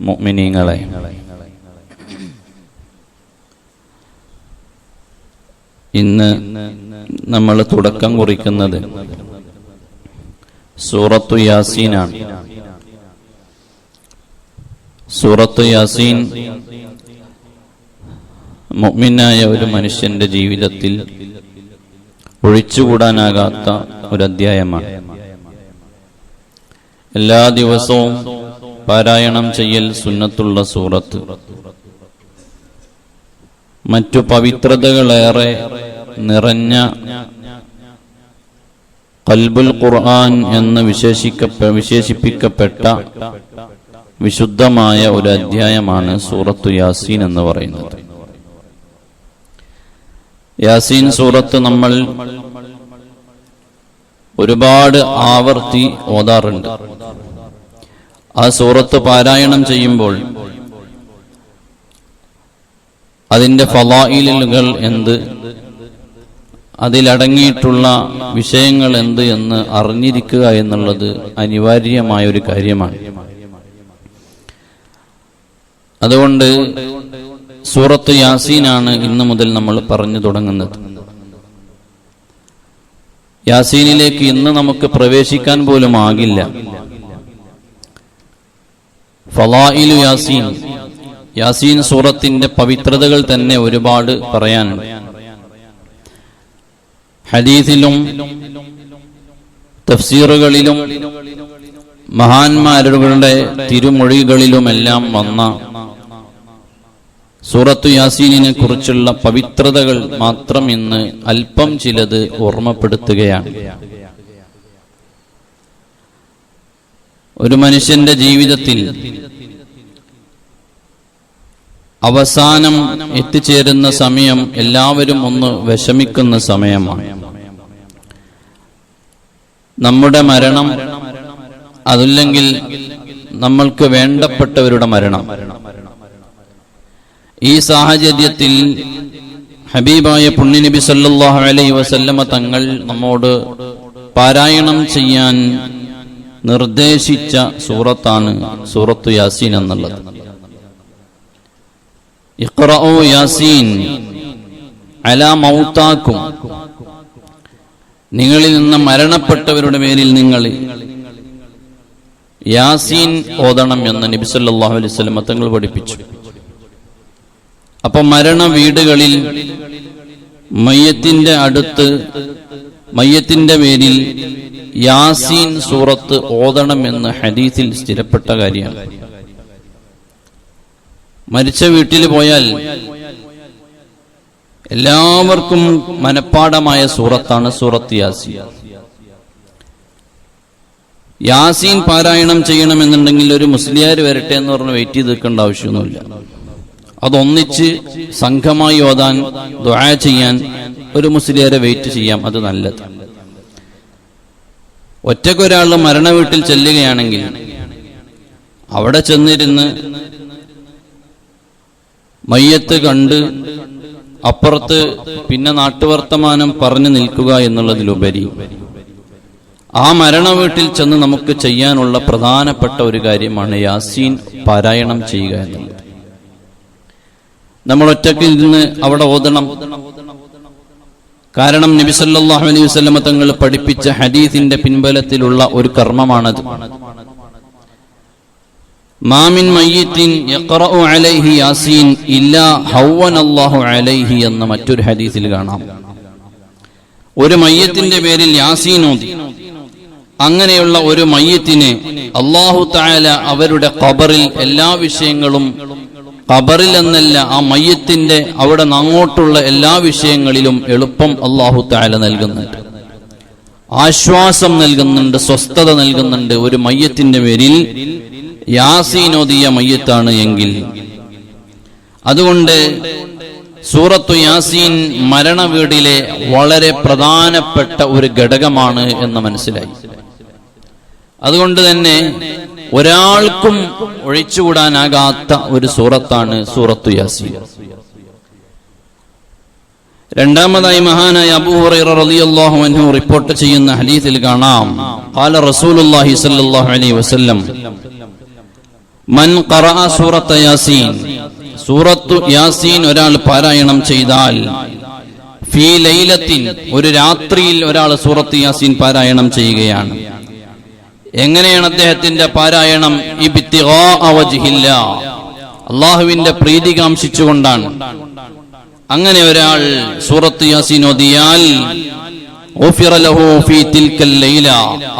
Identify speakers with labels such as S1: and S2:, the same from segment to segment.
S1: മുഅ്മിനീങ്ങളെ. ഇന്ന് നമ്മൾ തുടക്കം കുറിക്കുന്നത് സൂറത്തു യാസീനാണ്. സൂറത്തു യാസീൻ മുഅ്മിനായ ഒരു മനുഷ്യന്റെ ജീവിതത്തിൽ ഒഴിച്ചുകൂടാനാകാത്ത ഒരു അധ്യായമാണ് എല്ലാ ദിവസവും പാരായണം ചെയ്യൽ സുന്നത്തുള്ള സൂറത്ത്. മറ്റു പവിത്രതകളേറെ നിറഞ്ഞ കൽബുൽ ഖുർആൻ എന്ന് വിശേഷിക്കപ്പെ വിശേഷിപ്പിക്കപ്പെട്ട വിശുദ്ധമായ ഒരു അധ്യായമാണ് സൂറത്തു യാസീൻ എന്ന് പറയുന്നത്. യാസീൻ സൂറത്ത് നമ്മൾ ഒരുപാട് ആവർത്തി ഓതാറുണ്ട്. ആ സൂറത്ത് പാരായണം ചെയ്യുമ്പോൾ അതിന്റെ ഫലായിലുകൾ എന്ത്? അതിലടങ്ങിയിട്ടുള്ള വിഷയങ്ങൾ എന്ത് എന്ന് അറിഞ്ഞിരിക്കുക എന്നുള്ളത് അനിവാര്യമായ ഒരു കാര്യമാണ്. അതുകൊണ്ട് സൂറത്ത് യാസീനാണ് ഇന്നു മുതൽ നമ്മൾ പറഞ്ഞു തുടങ്ങുന്നത്. യാസീനിലേക്ക് ഇന്ന് നമുക്ക് പ്രവേശിക്കാൻ പോലും ആകില്ല. ഫലായിലു യാസീൻ. യാസീൻ സൂറത്തിന്റെ പവിത്രതകൾ തന്നെ ഒരുപാട് പറയാനുണ്ട്. ഹദീസിലും തഫ്സീറുകളിലും മഹാന്മാരുടെ തിരുമൊഴികളിലുമെല്ലാം വന്ന സൂറത്തു യാസീനിനെ കുറിച്ചുള്ള പവിത്രതകൾ മാത്രം ഇന്ന് അല്പം ചിലത് ഓർമ്മപ്പെടുത്തുകയാണ്. ഒരു മനുഷ്യന്റെ ജീവിതത്തിൽ അവസാനം എത്തിച്ചേരുന്ന സമയം എല്ലാവരും ഒന്ന് വിഷമിക്കുന്ന സമയമാണ്. നമ്മുടെ മരണം അതല്ലെങ്കിൽ നമ്മൾക്ക് വേണ്ടപ്പെട്ടവരുടെ മരണം. ഈ സാഹചര്യത്തിൽ ഹബീബായ പുണ്യനബി സല്ലല്ലാഹു അലൈ വസല്ലമ തങ്ങൾ നമ്മോട് പാരായണം ചെയ്യാൻ നിർദ്ദേശിച്ച സൂറത്താണ് സൂറത്തു യാസീൻ എന്നുള്ളത്. ഇഖ്റഉ യാസീൻ അലാ നിങ്ങളിൽ നിന്ന് മരണപ്പെട്ടവരുടെ പേരിൽ നിങ്ങൾ യാസീൻ ഓതണം എന്ന് നബി സല്ലല്ലാഹു അലൈഹി വസല്ലം തങ്ങൾ പഠിപ്പിച്ചു. അപ്പൊ മരണ വീടുകളിൽ മയ്യത്തിന്റെ അടുത്ത് മയ്യത്തിന്റെ പേരിൽ യാസീൻ സൂറത്ത് ഓതണമെന്ന് ഹദീസിൽ സ്ഥിരപ്പെട്ട കാര്യമാണ്. മരിച്ച വീട്ടിൽ പോയാൽ എല്ലാവർക്കും മനഃപ്പാടമായ സൂറത്താണ് സൂറത്ത് യാസീൻ. യാസീൻ പാരായണം ചെയ്യണമെന്നുണ്ടെങ്കിൽ ഒരു മുസ്ലിയാർ വരട്ടെ എന്ന് പറഞ്ഞ് വെയിറ്റ് ചെയ്ത് നിൽക്കേണ്ട ആവശ്യമൊന്നുമില്ല. അതൊന്നിച്ച് സംഘമായി ഓതാൻ ദ്വായ ചെയ്യാൻ ഒരു മുസ്ലിയാരെ വെയിറ്റ് ചെയ്യാം അത് നല്ലത്. ഒറ്റക്കൊരാൾ മരണ വീട്ടിൽ ചെല്ലുകയാണെങ്കിൽ അവിടെ ചെന്നിരുന്ന് മയ്യത്ത് കണ്ട് അപ്പുറത്ത് പിന്നെ നാട്ടുവർത്തമാനം പറഞ്ഞു നിൽക്കുക എന്നുള്ളതിലുപരി ആ മരണ വീട്ടിൽ ചെന്ന് നമുക്ക് ചെയ്യാനുള്ള പ്രധാനപ്പെട്ട ഒരു കാര്യമാണ് യാസീൻ പാരായണം ചെയ്യുക എന്നുള്ളത്. നമ്മൾ ഒറ്റയ്ക്ക് ഇരുന്ന് അവിടെ ഓതണം കാരണം നബി സല്ലല്ലാഹു അലൈഹി വസല്ലമ തങ്ങൾ പഠിപ്പിച്ച ഹദീസിന്റെ പിൻബലത്തിലുള്ള ഒരു കർമ്മമാണത്. മാമിൻ മയ്യിത്തിൻ അലൈഹി യാസീൻ ഇല്ലാ ഹവ്വനല്ലാഹു അലൈഹി എന്ന മറ്റൊരു ഹദീസിൽ കാണാം. ഒരു മയ്യത്തിന്റെ പേരിൽ യാസീൻ അങ്ങനെയുള്ള ഒരു മയ്യത്തിനെ അള്ളാഹു തായാല അവരുടെ ഖബറിൽ എല്ലാ വിഷയങ്ങളും ഖബറിൽ എന്നല്ല ആ മയ്യത്തിന്റെ അവിടെ അങ്ങോട്ടുള്ള എല്ലാ വിഷയങ്ങളിലും എളുപ്പം അള്ളാഹു താല നൽകുന്നുണ്ട്. ആശ്വാസം നൽകുന്നുണ്ട് സ്വസ്ഥത നൽകുന്നുണ്ട്. ഒരു മയ്യത്തിന്റെ പേരിൽ യാസീനോദിയ മയ്യത്താണ് എങ്കിൽ. അതുകൊണ്ട് സൂറത്തു യാസീൻ മരണ വീടിലെ വളരെ പ്രധാനപ്പെട്ട ഒരു ഘടകമാണ് എന്ന് മനസ്സിലായി. അതുകൊണ്ട് തന്നെ ഒരാൾക്കും ഒഴിച്ചുകൂടാനാകാത്ത ഒരു സൂറത്താണ് സൂറത്തു യാസീൻ. രണ്ടാമതായി മഹാനായ അബൂ ഹുറൈറ റളിയല്ലാഹു അൻഹു റിപ്പോർട്ട് ചെയ്യുന്ന ഹദീസിൽ കാണാം. ഖാല റസൂലുള്ളാഹി സ്വല്ലല്ലാഹു അലൈഹി വസല്ലം മൻ ഖറഅ സൂറത്ത യാസീൻ സൂറത്തു യാസീൻ ഒരാൾ പാരായണം ചെയ്താൽ ഫീ ലൈലത്തിൻ ഒരു രാത്രിയിൽ ഒരാൾ സൂറത്ത് യാസീൻ പാരായണം ചെയ്യുകയാണ്. എങ്ങനെയാണ് അദ്ദേഹത്തിന്റെ പാരായണം? ഇബ്തിഗാഅ അവജില്ല അള്ളാഹുവിന്റെ പ്രീതി കാംക്ഷിച്ചുകൊണ്ടാണ്. അങ്ങനെ ഒരാൾ സൂറത്ത് യാസീൻ ഒതിയാൽ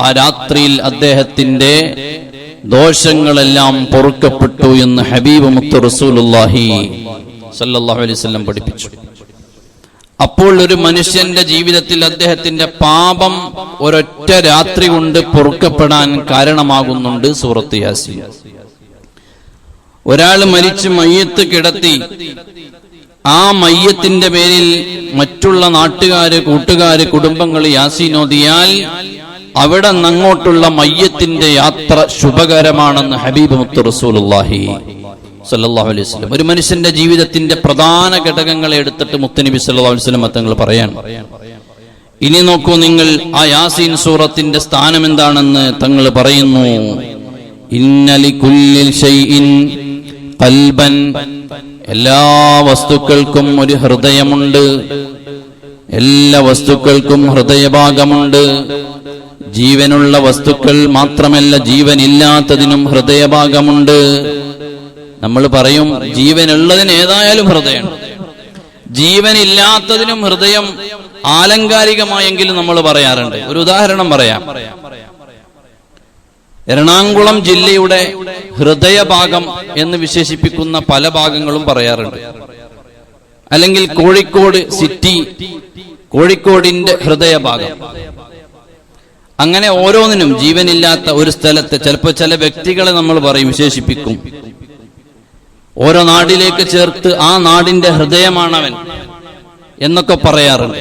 S1: ആ രാത്രിയിൽ അദ്ദേഹത്തിന്റെ ദോഷങ്ങളെല്ലാം പൊറുക്കപ്പെട്ടു എന്ന് ഹബീബ് മുത്ത് റസൂലുള്ളാഹി സല്ലാഹു അലൈഹി വസല്ലം പഠിപ്പിച്ചു. അപ്പോൾ ഒരു മനുഷ്യന്റെ ജീവിതത്തിൽ അദ്ദേഹത്തിന്റെ പാപം ഒരൊറ്റ രാത്രി കൊണ്ട് പൊറുക്കപ്പെടാൻ കാരണമാകുന്നുണ്ട് സൂറത്ത് യാസി ഒരാൾ മരിച്ച് മയ്യത്ത് കിടത്തി ആ മയ്യത്തിന്റെ പേരിൽ മറ്റുള്ള നാട്ടുകാര് കൂട്ടുകാര് കുടുംബങ്ങൾ യാസീനോദിയാൽ അവിടെ നിന്നങ്ങോട്ടുള്ള മയ്യത്തിന്റെ യാത്ര ശുഭകരമാണെന്ന് ഹബീബ് മുത്തു റസൂലുള്ളാഹി സല്ലല്ലാഹു അലൈഹി വസല്ലം. ഒരു മനുഷ്യന്റെ ജീവിതത്തിന്റെ പ്രധാന ഘടകങ്ങളെ എടുത്തിട്ട് മുത്തനബി സല്ലാ വസല്ലം തങ്ങൾ പറയാൻ ഇനി നോക്കൂ നിങ്ങൾ ആ യാസീൻ സൂറത്തിന്റെ സ്ഥാനം എന്താണെന്ന് തങ്ങൾ പറയുന്നു. കൽബൻ. എല്ലാ വസ്തുക്കൾക്കും ഒരു ഹൃദയമുണ്ട്. എല്ലാ വസ്തുക്കൾക്കും ഹൃദയഭാഗമുണ്ട്. ജീവനുള്ള വസ്തുക്കൾ മാത്രമല്ല ജീവനില്ലാത്തതിനും ഹൃദയഭാഗമുണ്ട്. നമ്മൾ പറയും ജീവനുള്ളതിന് ഏതായാലും ഹൃദയം. ജീവനില്ലാത്തതിനും ഹൃദയം ആലങ്കാരികമായെങ്കിലും നമ്മൾ പറയാറുണ്ട്. ഒരു ഉദാഹരണം പറയാം. എറണാകുളം ജില്ലയുടെ ഹൃദയഭാഗം എന്ന് വിശേഷിപ്പിക്കുന്ന പല ഭാഗങ്ങളും പറയാറുണ്ട്. അല്ലെങ്കിൽ കോഴിക്കോട് സിറ്റി കോഴിക്കോടിന്റെ ഹൃദയഭാഗം. അങ്ങനെ ഓരോന്നിനും ജീവനില്ലാത്ത ഒരു സ്ഥലത്ത് ചിലപ്പോൾ ചില വ്യക്തികളെ നമ്മൾ പറയും വിശേഷിപ്പിക്കും. ഓരോ നാടിലേക്ക് ചേർത്ത് ആ നാടിന്റെ ഹൃദയമാണവൻ എന്നൊക്കെ പറയാറുണ്ട്.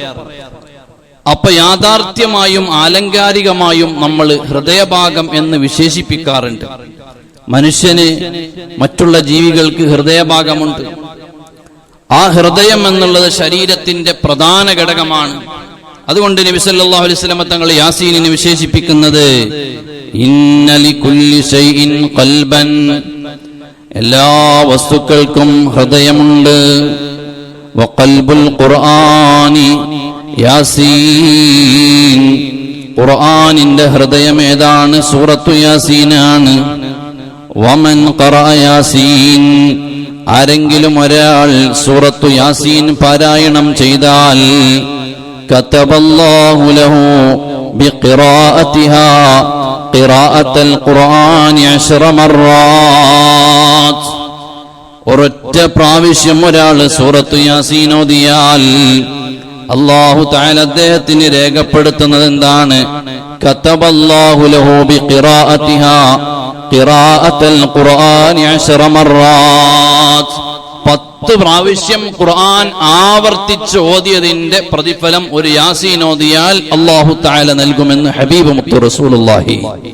S1: അപ്പൊ യാഥാർത്ഥ്യമായും ആലങ്കാരികമായും നമ്മൾ ഹൃദയഭാഗം എന്ന് വിശേഷിപ്പിക്കാറുണ്ട്. മനുഷ്യന് മറ്റുള്ള ജീവികൾക്ക് ഹൃദയഭാഗമുണ്ട്. ആ ഹൃദയം എന്നുള്ളത് ശരീരത്തിന്റെ പ്രധാന ഘടകമാണ്. അതുകൊണ്ട് നബി സല്ലല്ലാഹു അലൈഹി വസല്ലം തങ്ങൾ യാസീനിനെ വിശേഷിപ്പിക്കുന്നത് ഇന്നലി കുല്ലി ഷൈഇൻ ഖൽബൻ എല്ലാ വസ്തുക്കൾക്കും ഹൃദയമുണ്ട്. വക്കൽബുൽ ഖുർആനി യാസീൻ. ഖുർആനിന്റെ ഹൃദയം ഏതാണ്? സൂറത്തു യാസീനാണ്. വമൻ യാസീൻ. ആരെങ്കിലും ഒരാൾ സൂറത്തു യാസീൻ പാരായണം ചെയ്താൽ കതബല്ലാഹു ലഹു ബിഖിറാഅതിഹാ القرآن عشر مرات. ഒരൊറ്റ പ്രാവശ്യം ഒരാൾ സൂറത്ത് യാസീൻ ഓതിയാൽ അള്ളാഹു താല അദ്ദേഹത്തിന് രേഖപ്പെടുത്തുന്നത് എന്താണ്? ഖിറാഅത്തൽ ഖുർആൻ അശ്റ മർറാത്ത് പത്ത് പ്രാവശ്യം ഖുർആൻ ആവർത്തിച്ച് ഓതിയതിന്റെ പ്രതിഫലം ഒരു യാസീൻ ഓതിയാൽ അള്ളാഹു താല നൽകുമെന്ന് ഹബീബ് മുത്തു റസൂലുള്ളാഹി അലൈഹി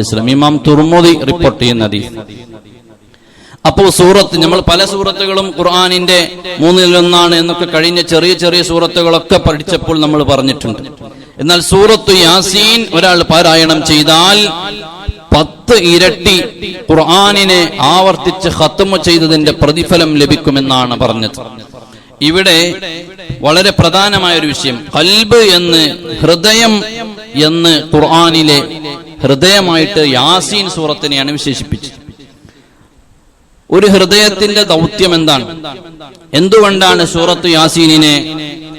S1: വസല്ലം. ഇമാം തുർമുദി റിപ്പോർട്ട് ചെയ്യുന്ന അപ്പോൾ സൂറത്ത് നമ്മൾ പല സൂറത്തുകളും ഖുർആാനിന്റെ മൂന്നിലൊന്നാണ് എന്നൊക്കെ കഴിഞ്ഞ ചെറിയ ചെറിയ സൂറത്തുകളൊക്കെ പഠിച്ചപ്പോൾ നമ്മൾ പറഞ്ഞിട്ടുണ്ട്. എന്നാൽ സൂറത്ത് യാസീൻ ഒരാൾ പാരായണം ചെയ്താൽ പത്ത് ഇരട്ടി ഖുർആാനിനെ ആവർത്തിച്ച് ഖത്തമ ചെയ്തതിന്റെ പ്രതിഫലം ലഭിക്കുമെന്നാണ് പറഞ്ഞത്. ഇവിടെ വളരെ പ്രധാനമായ ഒരു വിഷയം കൽബ് എന്ന് ഹൃദയം എന്ന് ഖുർആാനിലെ ഹൃദയമായിട്ട് യാസീൻ സൂറത്തിനെയാണ് വിശേഷിപ്പിച്ചത്. ഒരു ഹൃദയത്തിന്റെ ദൗത്യം എന്താണ്? എന്തുകൊണ്ടാണ് സൂറത്ത് യാസീനിനെ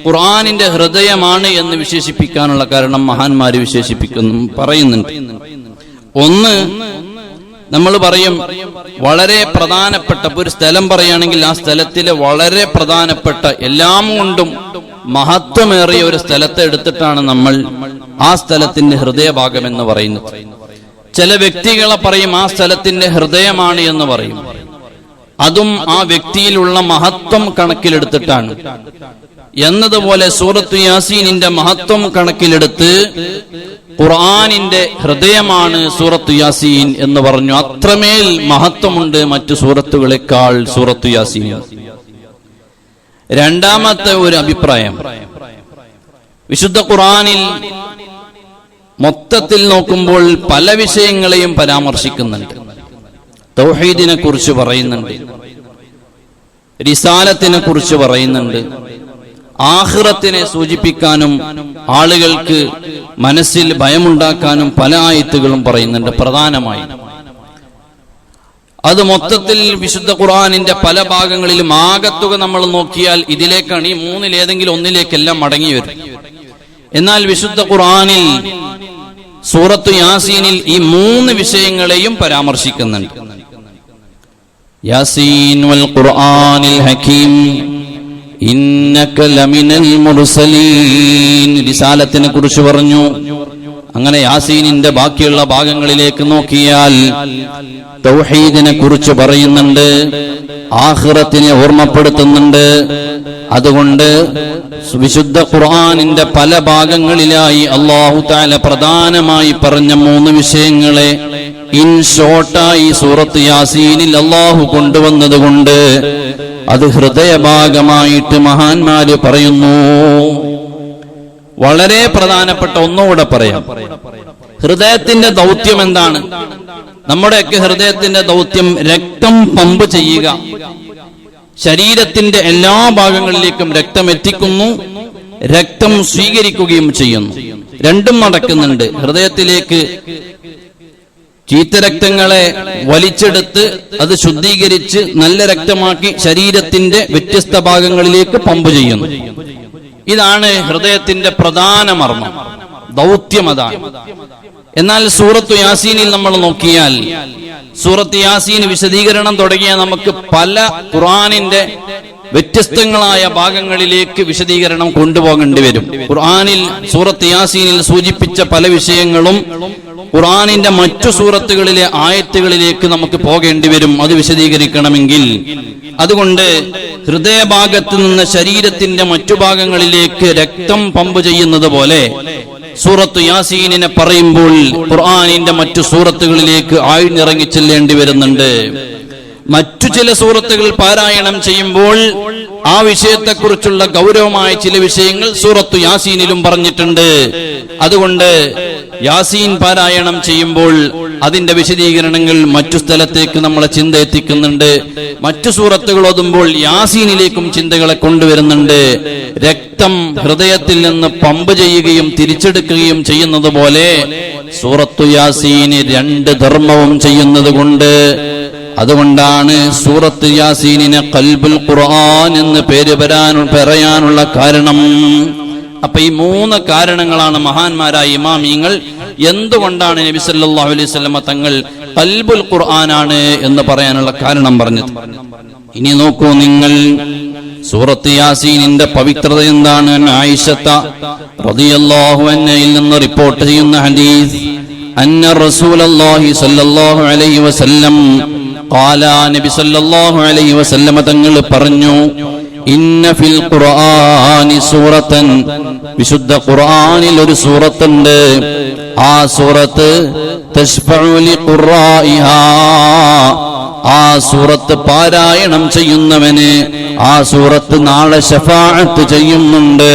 S1: ഖുർആാനിന്റെ ഹൃദയമാണ് എന്ന് വിശേഷിപ്പിക്കാനുള്ള കാരണം മഹാന്മാര് വിശേഷിപ്പിക്കുന്നു പറയുന്നുണ്ട്. ഒന്ന് നമ്മൾ പറയും വളരെ പ്രധാനപ്പെട്ട ഒരു സ്ഥലം പറയുകയാണെങ്കിൽ ആ സ്ഥലത്തിലെ വളരെ പ്രധാനപ്പെട്ട എല്ലാം കൊണ്ടും മഹത്വമേറിയ ഒരു സ്ഥലത്തെ എടുത്തിട്ടാണ് നമ്മൾ ആ സ്ഥലത്തിന്റെ ഹൃദയഭാഗം എന്ന് പറയുന്നത്. ചില വ്യക്തികളെ പറയും ആ സ്ഥലത്തിന്റെ ഹൃദയമാണ് എന്ന് പറയും. അതും ആ വ്യക്തിയിലുള്ള മഹത്വം കണക്കിലെടുത്തിട്ടാണ്. എന്നതുപോലെ സൂറത്ത് യാസീനിന്റെ മഹത്വം കണക്കിലെടുത്ത് ഖുർആാനിന്റെ ഹൃദയമാണ് സൂറത്ത് യാസീൻ എന്ന് പറഞ്ഞു. അത്രമേൽ മഹത്വമുണ്ട് മറ്റു സൂറത്തുകളെക്കാൾ സൂറത്ത് യാസീൻ. രണ്ടാമത്തെ ഒരു അഭിപ്രായം. വിശുദ്ധ ഖുർആാനിൽ മൊത്തത്തിൽ നോക്കുമ്പോൾ പല വിഷയങ്ങളെയും പരാമർശിക്കുന്നുണ്ട്. തൗഹീദിനെ കുറിച്ച് പറയുന്നുണ്ട്. റിസാലത്തിനെ കുറിച്ച് പറയുന്നുണ്ട്. ആഹ്റത്തിനെ സൂചിപ്പിക്കാനും ആളുകൾക്ക് മനസ്സിൽ ഭയമുണ്ടാക്കാനും പല ആയത്തുകളും പറയുന്നുണ്ട് പ്രധാനമായി. അത് മൊത്തത്തിൽ വിശുദ്ധ ഖുർആാനിന്റെ പല ഭാഗങ്ങളിലും ആകത്തുക നമ്മൾ നോക്കിയാൽ ഇതിലേക്കാണ് ഈ മൂന്നിലേതെങ്കിലും ഒന്നിലേക്കെല്ലാം മടങ്ങി വരും. എന്നാൽ വിശുദ്ധ ഖുർആാനിൽ സൂറത്തു യാസീനിൽ ഈ മൂന്ന് വിഷയങ്ങളെയും പരാമർശിക്കുന്നുണ്ട്. യാസീൻ വൽ ഖുർആനിൽ ഹകീം ഇന്നക ലമിനൽ മുർസലീൻ. റിസാലത്തിനെ കുറിച്ച് പറഞ്ഞു. അങ്ങനെ യാസീനിന്റെ ബാക്കിയുള്ള ഭാഗങ്ങളിലേക്ക് നോക്കിയാൽ തൗഹീദിനെ കുറിച്ച് പറയുന്നുണ്ട് ആഖിറത്തിനെ ഓർമ്മപ്പെടുത്തുന്നുണ്ട്. അതുകൊണ്ട് വിശുദ്ധ ഖുർആനിന്റെ പല ഭാഗങ്ങളിലായി അള്ളാഹു താല പ്രധാനമായി പറഞ്ഞ മൂന്ന് വിഷയങ്ങളെ ഇൻ ഷോർട്ടായി സൂറത്ത് യാസീനിൽ അള്ളാഹു കൊണ്ടുവന്നത് കൊണ്ട് അത് ഹൃദയഭാഗമായിട്ട് മഹാന്മാര് പറയുന്നു. വളരെ പ്രധാനപ്പെട്ട ഒന്നുകൂടെ പറയാം. ഹൃദയത്തിന്റെ ദൗത്യം എന്താണ്? നമ്മുടെയൊക്കെ ഹൃദയത്തിന്റെ ദൗത്യം രക്തം പമ്പ് ചെയ്യുക. ശരീരത്തിന്റെ എല്ലാ ഭാഗങ്ങളിലേക്കും രക്തം എത്തിക്കുന്നു. രക്തം സ്വീകരിക്കുകയും ചെയ്യുന്നു. രണ്ടും നടക്കുന്നുണ്ട്. ഹൃദയത്തിലേക്ക് ചീത്തരക്തങ്ങളെ വലിച്ചെടുത്ത് അത് ശുദ്ധീകരിച്ച് നല്ല രക്തമാക്കി ശരീരത്തിന്റെ വ്യത്യസ്ത ഭാഗങ്ങളിലേക്ക് പമ്പ് ചെയ്യുന്നു. ഇതാണ് ഹൃദയത്തിന്റെ പ്രധാന മർമ്മം. ദൗത്യം അതാണ്. എന്നാൽ സൂറത്തു യാസീനിൽ നമ്മൾ നോക്കിയാൽ സൂറത്ത് യാസീൻ വിശദീകരണം തുടങ്ങിയ നമുക്ക് പല ഖുർആാനിന്റെ വ്യത്യസ്തങ്ങളായ ഭാഗങ്ങളിലേക്ക് വിശദീകരണം കൊണ്ടുപോകേണ്ടി വരും. ഖുർആാനിൽ സൂറത്ത് യാസീനിൽ സൂചിപ്പിച്ച പല വിഷയങ്ങളും ഖുർആാനിന്റെ മറ്റു സൂറത്തുകളിലെ ആയത്തുകളിലേക്ക് നമുക്ക് പോകേണ്ടി വരും. അത് വിശദീകരിക്കണമെങ്കിൽ. അതുകൊണ്ട് ഹൃദയഭാഗത്ത് നിന്ന് ശരീരത്തിന്റെ മറ്റു ഭാഗങ്ങളിലേക്ക് രക്തം പമ്പ് ചെയ്യുന്നത് പോലെ സൂറത്ത് യാസീനിനെ പറയുമ്പോൾ ഖുർആാനിന്റെ മറ്റു സൂറത്തുകളിലേക്ക് ആഴ്ന്നിറങ്ങി ചെല്ലേണ്ടി വരുന്നുണ്ട്. മറ്റു ചില സൂറത്തുകൾ പാരായണം ചെയ്യുമ്പോൾ ആ വിഷയത്തെക്കുറിച്ചുള്ള ഗൗരവമായ ചില വിഷയങ്ങൾ സൂറത്തു യാസീനിലും പറഞ്ഞിട്ടുണ്ട്. അതുകൊണ്ട് യാസീൻ പാരായണം ചെയ്യുമ്പോൾ അതിന്റെ വിശദീകരണങ്ങൾ മറ്റു സ്ഥലത്തേക്ക് നമ്മളെ ചിന്ത എത്തിക്കുന്നുണ്ട്. മറ്റു സൂറത്തുകൾ ഓതുമ്പോൾ യാസീനിലേക്കും ചിന്തകളെ കൊണ്ടുവരുന്നുണ്ട്. രക്തം ഹൃദയത്തിൽ നിന്ന് പമ്പ് ചെയ്യുകയും തിരിച്ചെടുക്കുകയും ചെയ്യുന്നത് പോലെ സൂറത്തു യാസീന് രണ്ട് ധർമ്മവും ചെയ്യുന്നത് കൊണ്ട് അതുകൊണ്ടാണ് സൂറത്ത് യാസീനിനെ കൽബുൽ ഖുർആൻ എന്ന് പേര് വരാൻ പറയാനുള്ള കാരണം. അപ്പൊ ഈ മൂന്ന് കാരണങ്ങളാണ് മഹാന്മാരായ ഇമാമിങ്ങൾ എന്തുകൊണ്ടാണ് നബി സല്ലല്ലാഹു അലൈഹി വസല്ലമ തങ്ങൾ കൽബുൽ ഖുർആനാണ് എന്ന് പറയാനുള്ള കാരണം പറഞ്ഞത്? ഇനി നോക്കൂ നിങ്ങൾ സൂറത്ത് യാസീനിന്റെ പവിത്രത എന്താണ്? ആയിഷത്ത റളിയല്ലാഹു അൻഹയിൽ നിന്ന് റിപ്പോർട്ട് ചെയ്യുന്ന ഹദീസ് അന്ന റസൂലല്ലാഹി സ്വല്ലല്ലാഹു അലൈഹി വസല്ലം ഖാല നബി സല്ലല്ലാഹു അലൈഹി വസല്ലമ തങ്ങൾ പറഞ്ഞു ഇന്ന ഫിൽ ഖുർആനി സൂറത്തൻ. വിശുദ്ധ ഖുർആനിൽ ഒരു സൂറത്തുണ്ട്. ആ സൂറത്ത് തശ്ഫഉ ലിഖുറായിഹാ ആ സൂറത്ത് പാരായണം ചെയ്യുന്നവന് ആ സൂറത്ത് നാളെ ഷഫാഅത്ത് ചെയ്യുന്നുണ്ട്.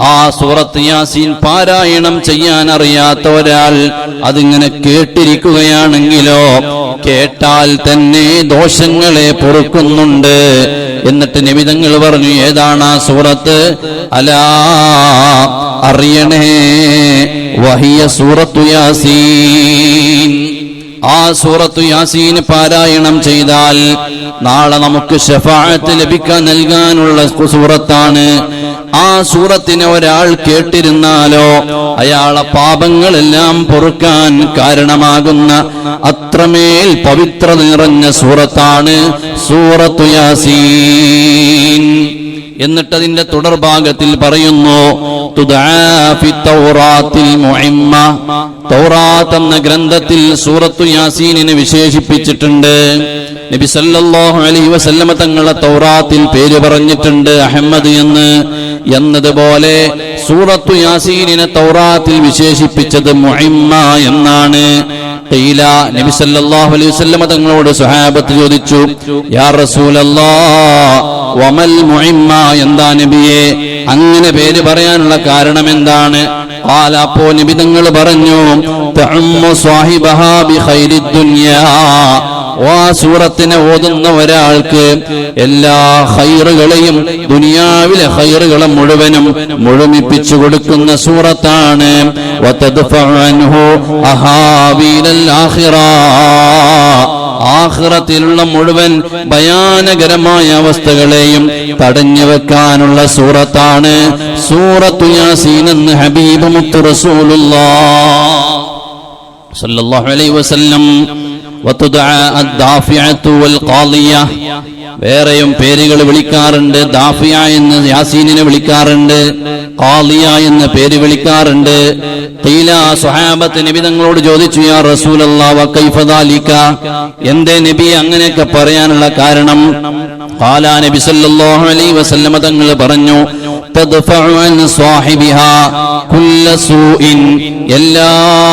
S1: ആ സൂറത്ത് യാസീൻ പാരായണം ചെയ്യാൻ അറിയാത്ത ഒരാൾ അതിങ്ങനെ കേട്ടിരിക്കുകയാണെങ്കിലോ കേട്ടാൽ തന്നെ ദോഷങ്ങളെ പൊറുക്കുന്നുണ്ട്. എന്നിട്ട് നിമിതങ്ങൾ പറഞ്ഞു ഏതാണ് ആ സൂറത്ത്? അലാ അറിയണേ. വഹിയ സൂറത്തു യാസീൻ. ആ സൂറത്തു യാസീൻ പാരായണം ചെയ്താൽ നാളെ നമുക്ക് ഷഫാഅത്ത് ലഭിക്കാൻ നൽകാനുള്ള സൂറത്താണ്. ആ സൂറത്തിനെ ഒരാൾ കേട്ടിരുന്നാലോ അയാളെ പാപങ്ങളെല്ലാം പൊറുക്കാൻ കാരണമാകുന്ന അത്രമേൽ പവിത്ര നിറഞ്ഞ സൂറത്താണ് സൂറത്തു യാസീൻ. എന്നിട്ട് അതിന്റെ തുടർഭാഗത്തിൽ പറയുന്നു തൗറാത്ത് എന്ന ഗ്രന്ഥത്തിൽ സൂറത്തു യാസീനിനെ വിശേഷിപ്പിച്ചിട്ടുണ്ട്. നബി സല്ലല്ലാഹു അലൈഹി വസല്ലമ തങ്ങളെ തൗറാത്തിൽ പേര് പറഞ്ഞിട്ടുണ്ട് അഹമ്മദ് എന്ന്. എന്നതുപോലെ സൂറത്തു യാസീനിനെ തൗറാത്തിൽ വിശേഷിപ്പിച്ചത് മുഇമ്മ എന്നാണ്. ഖീല നബി സല്ലല്ലാഹു അലൈഹി വസല്ലമ തങ്ങളോട് സ്വഹാബത്ത് ചോദിച്ചു യാ റസൂലല്ലാഹ് വമൽ മുഹിമ്മ എന്താ നബിയെ? അങ്ങനെ പേര് പറയാനുള്ള കാരണം എന്താണ്? പാലാപ്പോ നിബിതങ്ങൾ പറഞ്ഞു സൂറത്തിനെ ഓതുന്ന ഒരാൾക്ക് എല്ലാ ഹൈറുകളെയും ദുനിയാവിലെ ഹൈറുകളെ മുഴുവനും മുഴുമിപ്പിച്ചു കൊടുക്കുന്ന സൂറത്താണ്. വതദ്ഫഅൻഹു ആഖിറത്തിലുള്ള മുഴുവൻ ഭയാനകരമായ അവസ്ഥകളെയും തടഞ്ഞു വെക്കാനുള്ള സൂറത്താണ് സൂറത്തു യാസീൻ എന്ന് ഹബീബ് മുത്തു റസൂലുള്ള സല്ലല്ലാഹു അലൈഹി വസല്ലം വേറെയും പേരുകൾ വിളിക്കാറുണ്ട്. ദാഫിയ എന്ന് യാസീനിനെ വിളിക്കാറുണ്ട്. കാലിയ എന്ന് പേര് വിളിക്കാറുണ്ട്. തീല സ്വഹാബത്ത് നബി തങ്ങളോട് ചോദിച്ചു യാ റസൂലല്ലാഹ് വകൈഫ ദാലിക? എന്തേ നബി? അങ്ങനെയൊക്കെ പറയാനുള്ള കാരണം ഖാല നബി സല്ലല്ലാഹു അലൈഹി വസല്ലമ തങ്ങൾ പറഞ്ഞു എല്ലാ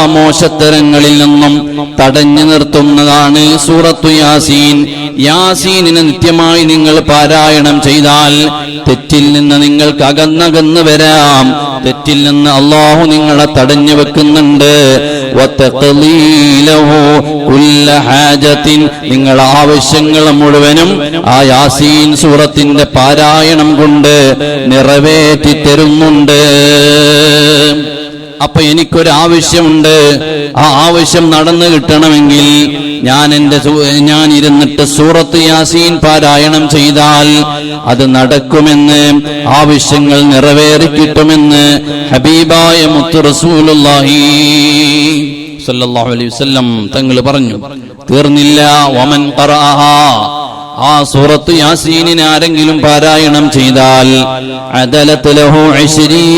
S1: മോശത്തരങ്ങളിൽ നിന്നും തടഞ്ഞു നിർത്തുന്നതാണ് സൂറത്തു യാസീൻ. യാസീനിനെ നിത്യമായി നിങ്ങൾ പാരായണം ചെയ്താൽ തെറ്റിൽ നിന്ന് നിങ്ങൾക്ക് അകന്നകന്ന് വരാം. തെറ്റിൽ നിന്ന് അള്ളാഹു നിങ്ങളെ തടഞ്ഞു വെക്കുന്നുണ്ട്. നിങ്ങൾ ആവശ്യങ്ങൾ മുഴുവനും ആ യാസീൻ സൂറത്തിന്റെ പാരായണം കൊണ്ട് നിറവേ നിറവേറ്റി തരുന്നുണ്ട് അപ്പൊ എനിക്കൊരു ആവശ്യമുണ്ട് ആ ആവശ്യം നടന്നു കിട്ടണമെങ്കിൽ ഞാൻ എന്റെ ഞാൻ ഇരുന്നിട്ട് സൂറത്ത് യാസീൻ പാരായണം ചെയ്താൽ അത് നടക്കുമെന്ന് ആവശ്യങ്ങൾ നിറവേറി കിട്ടുമെന്ന് ഹബീബായ മുത്തു റസൂലുള്ളാഹി സല്ലല്ലാഹു അലൈഹി വസല്ലം തങ്ങൾ പറഞ്ഞു. തീർന്നില്ല. വമൻ ഖറഅഹാ. ആ സൂറത്ത് യാസീനിന് ആരെങ്കിലും പാരായണം ചെയ്താൽ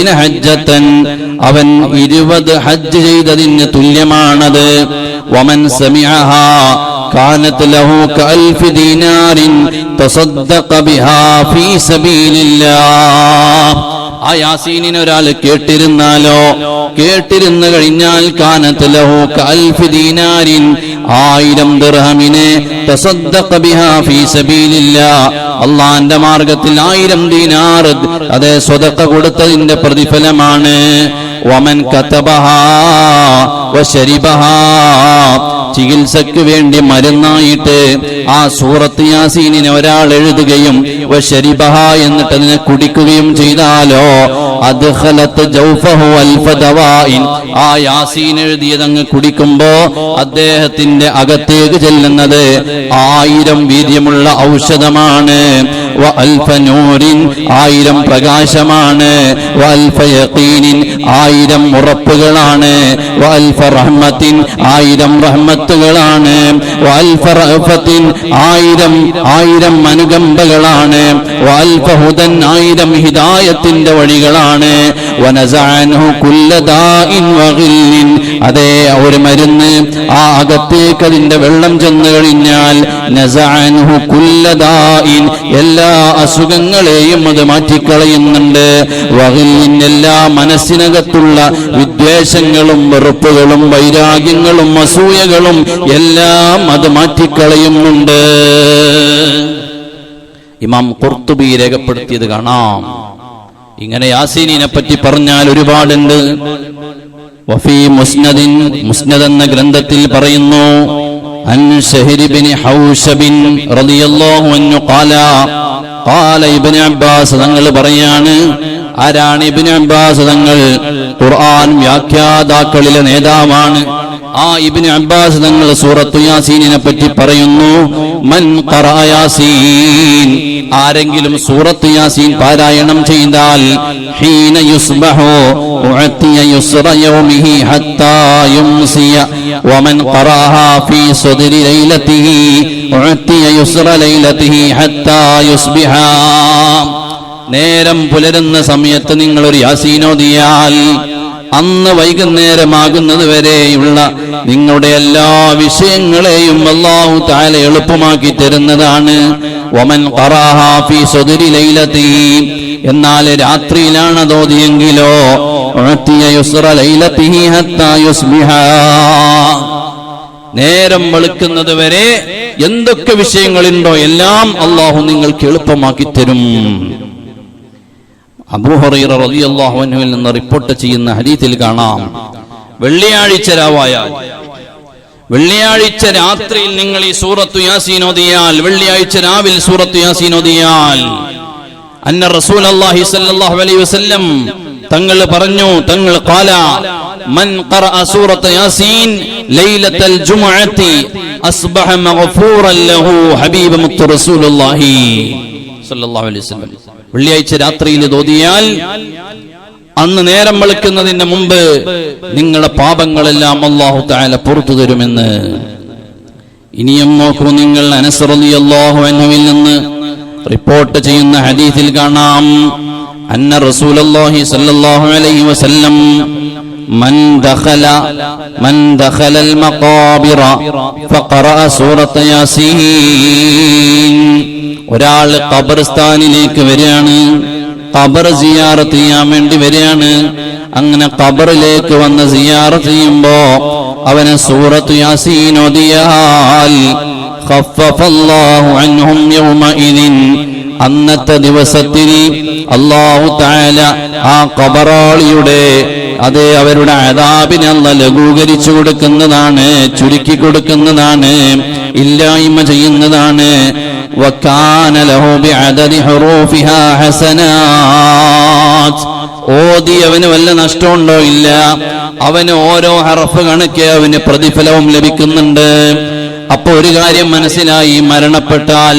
S1: ഹജ്ജത്തൻ. അവൻ ഇരുപത് ഹജ്ജ് ചെയ്തതിന് തുല്യമാണത്. വമൻ സമിഅഹാ കാനത്ത് ലഹു ബിഹാ ഫീ സബീലില്ലാഹ്. ആ യാസീനിനൊരാൾ കേട്ടിരുന്നാലോ? കേട്ടിരുന്നു കഴിഞ്ഞാൽ കാനത്ത് കൽഫിദീനാരിൻ ആയിരം ദിർഹമിനെ അള്ളാന്റെ മാർഗത്തിൽ ആയിരം ദീനാർ അതെ സ്വതക്ക കൊടുത്തതിന്റെ പ്രതിഫലമാണ്. വമൻ വശരിബഹാ ചികിത്സയ്ക്ക് വേണ്ടി മരുന്നായിട്ട് ആ സൂറത്ത് യാസീനിനെ ഒരാൾ എഴുതുകയും വശരിബഹ എന്നിട്ട് അതിനെ കുടിക്കുകയും ചെയ്താലോ അൽഫ ആ യാസീൻ എഴുതിയതങ്ങ് കുടിക്കുമ്പോ അദ്ദേഹത്തിന്റെ അകത്തേക്ക് ചെല്ലുന്നത് ആയിരം വീര്യമുള്ള ഔഷധമാണ്. വ അൽഫ ആയിരം പ്രകാശമാണ്. ആയിരം ഉറപ്പുകളാണ്. അൽഫ റഹ്മത്തിൻ ആയിരം റഹ്മത്തുകളാണ് ആയിരം ആയിരം അനുകമ്പകളാണ്. ആയിരം ഹിദായത്തിന്റെ വഴികളാണ്. അതേ ഒരു മരുന്ന് ആ അകത്തേക്ക് അതിന്റെ വെള്ളം ചെന്ന് കഴിഞ്ഞാൽ എല്ലാ അസുഖങ്ങളെയും അത് മാറ്റിക്കളയുന്നുണ്ട്. എല്ലാ മനസ്സിനകത്തുള്ള വിദ്വേഷങ്ങളും വെറുപ്പുകളും വൈരാഗ്യങ്ങളും അസൂയകളും എല്ലാം അത് മാറ്റിക്കളയുന്നുണ്ട്. ഇമാം കുർത്തുബി രേഖപ്പെടുത്തിയത് കാണാം. ഇങ്ങനെ യാസീനിനെ പറ്റി പറഞ്ഞാൽ ഒരുപാടുണ്ട്. വഫി മുസ്നദിൻ മുസ്നദ് എന്ന ഗ്രന്ഥത്തിൽ പറയുന്നു അൻ ഷഹരി ഹൗഷബിൻ റളിയല്ലാഹു അൻഹു ഖാല ഖാല ഇബ്നു അബ്ബാസ് തങ്ങൾ പറയാണ് ആരാണ് ഇബ്നു അബ്ബാസ് തങ്ങൾ? ഖുർആൻ വ്യാഖ്യാതാക്കളിലെ നേതാവാണ്. ആ ഇബ്നു അബ്ബാസ് തങ്ങൾ സൂറത്തു യാസീനിനെ പറ്റി പറയുന്നു മൻ യാസീൻ. ആരെങ്കിലും സൂറത്ത് യാസീൻ പാരായണം ചെയ്താൽ ഹീന യുസ്ബഹു ഉഅത്തിയ യുസ്റ യൗമിഹി ഹത്താ യുംസിയ വമൻ ഖറഅഹാ ഫീ സദരി ലൈലതിഹി ഉഅത്തിയ യുസ്റ ലൈലതിഹി ഹത്താ യുസ്ബിഹ. നേരം പുലരുന്ന സമയത്ത് നിങ്ങൾ ഒരു യാസീനോദിയാൽ അന്ന് വൈകുന്നേരമാകുന്നത് വരെയുള്ള നിങ്ങളുടെ എല്ലാ വിഷയങ്ങളെയും അള്ളാഹു താല എളുപ്പമാക്കി തരുന്നതാണ്. ഒമൻ ഫീ സ്വദരി എന്നാൽ രാത്രിയിലാണ് യുസ്ബിഹ. നേരം വെളുക്കുന്നത് വരെ എന്തൊക്കെ വിഷയങ്ങളുണ്ടോ എല്ലാം അള്ളാഹു നിങ്ങൾക്ക് എളുപ്പമാക്കി തരും. അബൂഹറീറ റളിയല്ലാഹു അൻഹുവിൽ നിന്ന് റിപ്പോർട്ട് ചെയ്യുന്ന ഹദീസിൽ കാണാം. വെള്ളിയാഴ്ച രാവായാൽ വെള്ളിയാഴ്ച രാത്രിയിൽ നിങ്ങൾ ഈ സൂറത്തു യാസീൻ ഓതിയാൽ വെള്ളിയാഴ്ച രാവിൽ സൂറത്തു യാസീൻ ഓതിയാൽ അന്ന റസൂൽ അല്ലാഹി സല്ലല്ലാഹു അലൈഹി വസല്ലം തങ്ങൾ പറഞ്ഞു തങ്ങൾ ഖാല മൻ ഖറഅ സൂറത്ത് യാസീൻ ലൈലത്തൽ ജുമുഅത്തി അസ്ബഹ മഗ്ഫൂറൻ ലഹു ഹബീബ മുത്തു റസൂലുള്ളാഹി സല്ലല്ലാഹു അലൈഹി വസല്ലം. വെള്ളിയാഴ്ച രാത്രിയിൽ തോന്നിയാൽ അന്ന് നേരം വെളുക്കുന്നതിന് മുമ്പ് നിങ്ങളുടെ പാപങ്ങളെല്ലാം അള്ളാഹു താല പുറത്തു തരുമെന്ന്. ഇനിയും നോക്കൂ നിങ്ങൾ അനസറലി അള്ളാഹു അന്നുവിൽ നിന്ന് റിപ്പോർട്ട് ചെയ്യുന്ന ഹദീസിൽ കാണാം. അന്ന റസൂലല്ലാഹി സല്ലല്ലാഹു അലൈഹി വസല്ലം من دخل من دخل المقابر فقرأ سورة ياسين ഒരാൾ ഖബർസ്ഥാനിലേക്ക് വരികയാണ് ഖബർ സിയാറത്ത് ചെയ്യാൻ വേണ്ടി വരികയാണ് അങ്ങനെ ഖബറിലേക്ക് വന്ന് സിയാറത്ത് ചെയ്യുമ്പോ അവന് സൂറത്ത് യാസീൻ ഓതിയാൽ ഖഫഫല്ലാഹു അൻഹും യൗമഇദിൻ അന്നത്തെ ദിവസത്തിൽ അള്ളാഹു താല ആ ഖബറാളിയുടെ അത് അവരുടെ അതാപിനെ അല്ല ലഘൂകരിച്ചു കൊടുക്കുന്നതാണ് ചുരുക്കി കൊടുക്കുന്നതാണ് ഇല്ലായ്മ ചെയ്യുന്നതാണ്. ഓതിയവന് വല്ല നഷ്ടമുണ്ടോ? ഇല്ല. അവന് ഓരോ ഹറഫ് കണക്കെ അവന് പ്രതിഫലവും ലഭിക്കുന്നുണ്ട്. അപ്പൊ ഒരു കാര്യം മനസ്സിലായി മരണപ്പെട്ടാൽ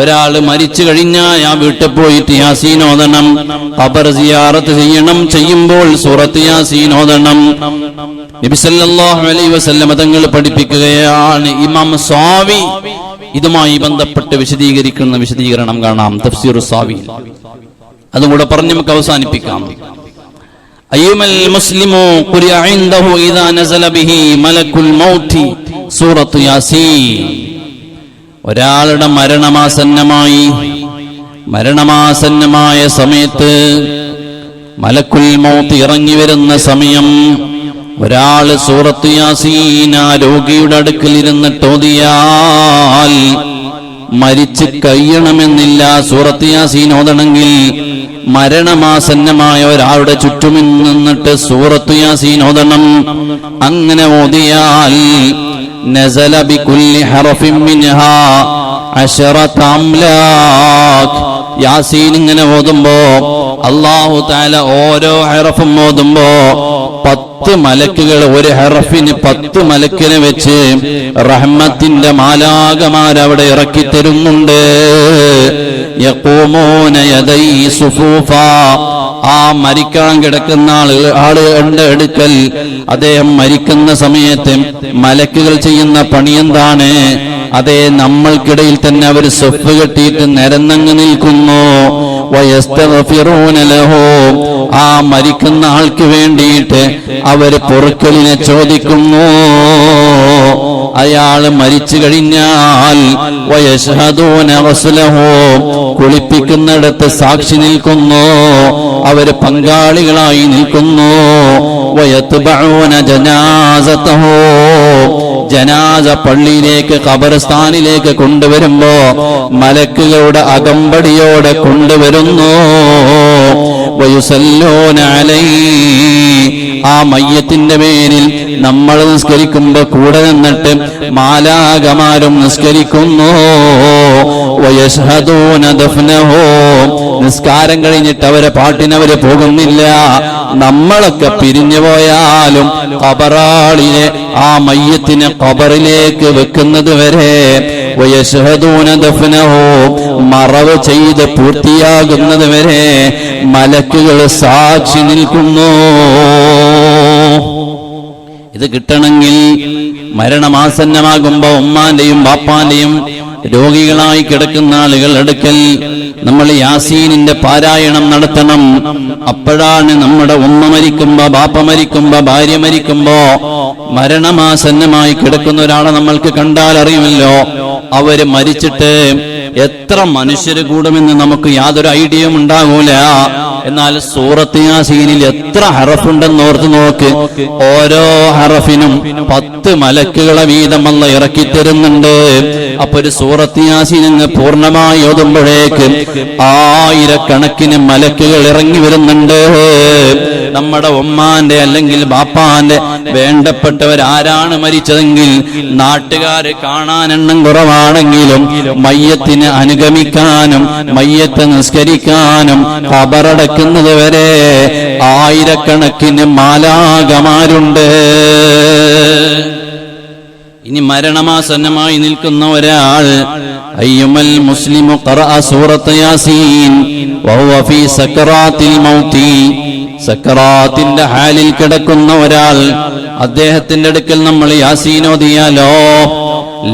S1: ഒരാൾ മരിച്ചു കഴിഞ്ഞാൽ ആ വീട്ടിൽ പോയിട്ട് യാസീൻ ഓതണം ഖബർ സിയാറത്ത് ചെയ്യണം. ചെയ്യുമ്പോൾ സൂറത്ത് യാസീൻ ഓതണം അലൈഹി വസല്ലമ തങ്ങൾ പഠിപ്പിക്കുകയാണ് ഇമാം സ്വാമി ഇതുമായി ബന്ധപ്പെട്ട് വിശദീകരിക്കുന്ന വിശദീകരണം കാണാം. തഫ്സീർ സ്വാമി അതും കൂടെ പറഞ്ഞ് നമുക്ക് അവസാനിപ്പിക്കാം. അയ്യുമൽ മുസ്ലിമു ഇദാ നസല ബിഹി സൂറത്തു യാസീൻ. ഒരാളുടെ മരണമാസന്നമായി മരണമാസന്നമായ സമയത്ത് മലക്കുൽ മൗത്ത് ഇറങ്ങി വരുന്ന സമയം ഒരാൾ സൂറത്ത് യാസീൻ ആ രോഗിയുടെ അടുക്കൽ ഇരുന്നിട്ട് ഓതിയാൽ മരിച്ച് കഴിയണമെന്നില്ല. സൂറത്ത് യാസീൻ ഓതണമെങ്കിൽ മരണമാസന്നമായ ഒരാളുടെ ചുറ്റുമിൽ നിന്നിട്ട് സൂറത്ത് യാസീൻ ഓതണം. അങ്ങനെ ഓതിയാൽ നസല بكل حرف منها عشرة أملاك. യാസീൻ ഇങ്ങനെ ഓതുമ്പോ അള്ളാഹു താല ഓരോ ഹറഫും ഓതുമ്പോ പത്ത് മലക്കുകൾ ഒരു ഹറഫിന് പത്ത് മലക്കിനെ വെച്ച് റഹ്മത്തിന്റെ മാലാകമാരവിടെ ഇറക്കി തരുന്നുണ്ട്. ആ മരിക്കാൻ കിടക്കുന്ന ആളുകൾ ആളുകളുടെ അടുക്കൽ. അദ്ദേഹം മരിക്കുന്ന സമയത്ത് മലക്കുകൾ ചെയ്യുന്ന പണി എന്താണ്? അതേ നമ്മൾക്കിടയിൽ തന്നെ അവർ സ്വപ്പ് കെട്ടിയിട്ട് നിരന്നങ്ങ് നിൽക്കുന്നു. വയസ്തഗഫിറൂന ലഹു. ആ മരിക്കുന്ന ആൾക്ക് വേണ്ടിയിട്ട് അവർ പൊറുക്കലിനെ ചോദിക്കുന്നു അയാൾ മരിച്ചു കഴിഞ്ഞാൽ. കുളിപ്പിക്കുന്നിടത്ത് സാക്ഷി നിൽക്കുന്നു അവർ പങ്കാളികളായി നിൽക്കുന്നു വയത്ബഊന ജനാസതഹു. ജനാസ പള്ളിയിലേക്ക് ഖബർസ്ഥാനിലേക്ക് കൊണ്ടുവരുമ്പോ മലക്കുകളുടെ അകമ്പടിയോടെ കൊണ്ടുവരുന്നു. ആ മയ്യത്തിന്റെ പേരിൽ നമ്മൾ നിസ്കരിക്കുമ്പോ കൂടെ നിന്നിട്ട് മാലാകമാരും നിസ്കരിക്കുന്നു. നിസ്കാരം കഴിഞ്ഞിട്ട് അവരെ പാട്ടിനവര് പോകുന്നില്ല നമ്മളൊക്കെ പിരിഞ്ഞു പോയാലും കബറാളിനെ ആ മയ്യത്തിനെ കബറിലേക്ക് വെക്കുന്നത് വരെ. മറവ് ചെയ്ത് പൂർത്തിയാകുന്നത് വരെ മലക്കുകൾ സാക്ഷി നിൽക്കുന്നു. ഇത് കിട്ടണമെങ്കിൽ മരണമാസന്നമാകുമ്പോ ഉമ്മാന്റെയും ബാപ്പാന്റെയും രോഗികളായി കിടക്കുന്ന ആളുകൾ അടുക്കൽ നമ്മൾ യാസീനിന്റെ പാരായണം നടത്തണം. അപ്പോഴാണ് നമ്മുടെ ഉമ്മ മരിക്കുമ്പോ ബാപ്പ മരിക്കുമ്പോ ഭാര്യ മരിക്കുമ്പോ മരണമാസന്നമായി കിടക്കുന്ന ഒരാളെ നമ്മൾക്ക് കണ്ടാൽ അറിയുമല്ലോ. അവർ മരിച്ചിട്ട് എത്ര മനുഷ്യര് കൂടുമെന്ന് നമുക്ക് യാതൊരു ഐഡിയയും ഉണ്ടാകൂല. എന്നാൽ സൂറത്ത് യാസീനിൽ എത്ര ഹറഫുണ്ടെന്ന് ഓർത്ത് നോക്ക്. ഓരോ ഹറഫിനും പത്ത് മലക്കുകളെ വീതം അല്ല ഇറക്കി തരുന്നുണ്ട്. അപ്പൊ ഒരു സൂറത്ത് യാസീൻ അങ്ങ് പൂർണമായി ഓതുമ്പോഴേക്ക് ആയിരക്കണക്കിന് മലക്കുകൾ ഇറങ്ങി വരുന്നുണ്ട്. നമ്മുടെ ഉമ്മാന്റെ അല്ലെങ്കിൽ ബാപ്പാന്റെ വേണ്ടപ്പെട്ടവരാരാണ് മരിച്ചതെങ്കിൽ നാട്ടുകാര് കാണാൻ എണ്ണം കുറവാണെങ്കിലും മയ്യത്തിന് അനുഗമിക്കാനും മയ്യത്തെ നിസ്കരിക്കാനും കബറടക്കുന്നത് വരെ ആയിരക്കണക്കിന് മാലാകമാരുണ്ട് ഇനി മരണമാസന്നമായി നിൽക്കുന്ന ഒരാൾ അയ്യുമൽ മുസ്ലിമു സൂറത്ത് യാസീൻ ഫീ സക്കറാത്തിൽ മൗതി. സക്കറാത്തിന്റെ ഹാലിൽ കിടക്കുന്ന ഒരാൾ അദ്ദേഹത്തിന്റെ അടുക്കൽ നമ്മൾ യാസീൻ ഓതിയാലോ?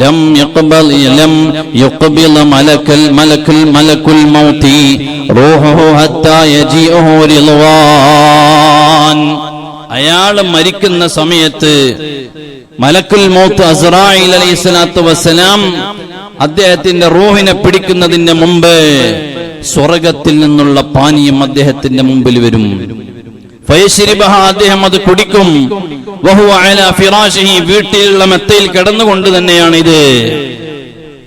S1: ലം യഖ്ബൽ ലം യുഖ്ബിൽ മലക്കൽ മലക്കുൽ മലക്കുൽ മൗതി. റൂഹുഹു ഹത്താ യജീഉഹു റിളവാൻ അയാൾ മരിക്കുന്ന സമയത്ത് മലക്കുൽ മൗത്ത് അസ്രായിൽ അലൈഹി സ്വലാത്തു വസ്സലാം അദ്ദേഹത്തിന്റെ റൂഹിനെ പിടിക്കുന്നതിന്റെ മുമ്പ് സ്വർഗത്തിൽ നിന്നുള്ള പാനീയം അദ്ദേഹത്തിന്റെ മുമ്പിൽ വരും. അദ്ദേഹം അത് കുടിക്കും. വീട്ടിലുള്ള മെത്തയിൽ കിടന്നുകൊണ്ട് തന്നെയാണ് ഇത്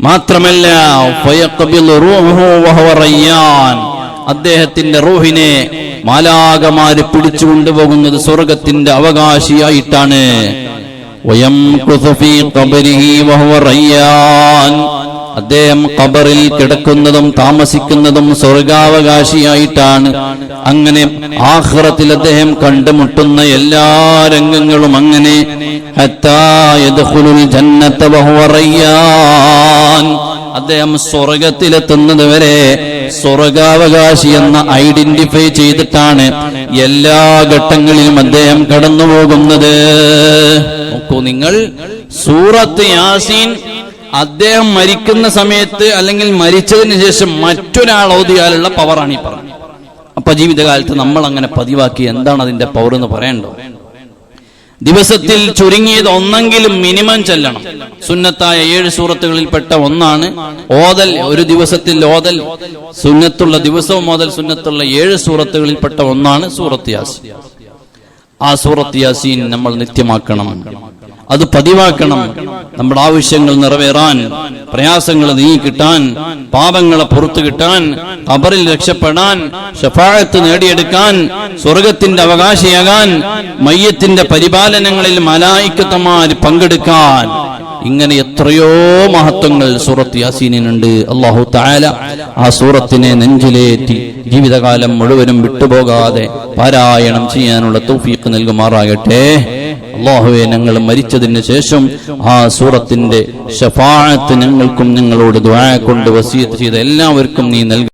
S1: മാത്രമല്ല അദ്ദേഹത്തിന്റെ റൂഹിനെ മാലാകമാര് പിടിച്ചു കൊണ്ടുപോകുന്നത് സ്വർഗത്തിന്റെ അവകാശിയായിട്ടാണ്. ويمكث في قبره وهو ريان അദ്ദേഹം ഖബറിൽ കിടക്കുന്നതും താമസിക്കുന്നതും സ്വർഗാവകാശിയായിട്ടാണ് അങ്ങനെ ആഖിറത്തിൽ അദ്ദേഹം കണ്ടുമുട്ടുന്ന എല്ലാ രംഗങ്ങളും അങ്ങനെ ഹത്താ യദ്ഖുലുൽ ജന്നത വഹുവ റയ്യാൻ അദ്ദേഹം സ്വർഗത്തിലെത്തുന്നത് വരെ സ്വർഗാവകാശി എന്ന ഐഡന്റിഫൈ ചെയ്തിട്ടാണ് എല്ലാ ഘട്ടങ്ങളിലും അദ്ദേഹം കടന്നു പോകുന്നത് നോക്കൂ നിങ്ങൾ സൂറത്ത് യാസീൻ അദ്ദേഹം മരിക്കുന്ന സമയത്ത് അല്ലെങ്കിൽ മരിച്ചതിന് ശേഷം മറ്റൊരാൾ ഓതിയാലുള്ള പവറാണ് ഈ പറഞ്ഞത്. അപ്പൊ ജീവിതകാലത്ത് നമ്മൾ അങ്ങനെ പതിവാക്കി എന്താണ് അതിന്റെ പവർ എന്ന് പറയണ്ടോ ദിവസത്തിൽ ചുരുങ്ങിയത് ഒന്നെങ്കിലും മിനിമം ചെല്ലണം. സുന്നത്തായ ഏഴ് സൂറത്തുകളിൽപ്പെട്ട ഒന്നാണ് ഓതൽ ഒരു ദിവസത്തിൽ ഓതൽ സുന്നത്തുള്ള ദിവസവും ഓതൽ സുന്നത്തുള്ള ഏഴ് സൂറത്തുകളിൽപ്പെട്ട ഒന്നാണ് സൂറത്ത് യാസീൻ. ആ സൂറത്ത് യാസീൻ നമ്മൾ നിത്യമാക്കണം. അത് പതിവാക്കണം. നമ്മുടെ ആവശ്യങ്ങൾ നിറവേറാൻ പ്രയാസങ്ങൾ നീങ്ങി കിട്ടാൻ പാപങ്ങളെ പുറത്തു കിട്ടാൻ ഖബറിൽ രക്ഷപ്പെടാൻ ഷഫാഴത്ത് നേടിയെടുക്കാൻ സ്വർഗത്തിന്റെ അവകാശിയാകാൻ മയ്യത്തിന്റെ പരിപാലനങ്ങളിൽ മലായിക്കത്തമാർ പങ്കെടുക്കാൻ. ഇങ്ങനെ എത്രയോ മഹത്വങ്ങൾ സൂറത്ത് യാസീനുണ്ട് അള്ളാഹു താല ആ സൂറത്തിനെ നെഞ്ചിലേറ്റി ജീവിതകാലം മുഴുവനും വിട്ടുപോകാതെ പാരായണം ചെയ്യാനുള്ള തൗഫീഖ് നൽകുമാറാകട്ടെ. അള്ളാഹുവെ ഞങ്ങൾ മരിച്ചതിന് ശേഷം ആ സൂറത്തിന്റെ ഷഫാഴത്ത് ഞങ്ങൾക്കും ഞങ്ങളോട് ദ്വാര കൊണ്ട് വസീത്ത് ചെയ്ത എല്ലാവർക്കും നീ നൽകി.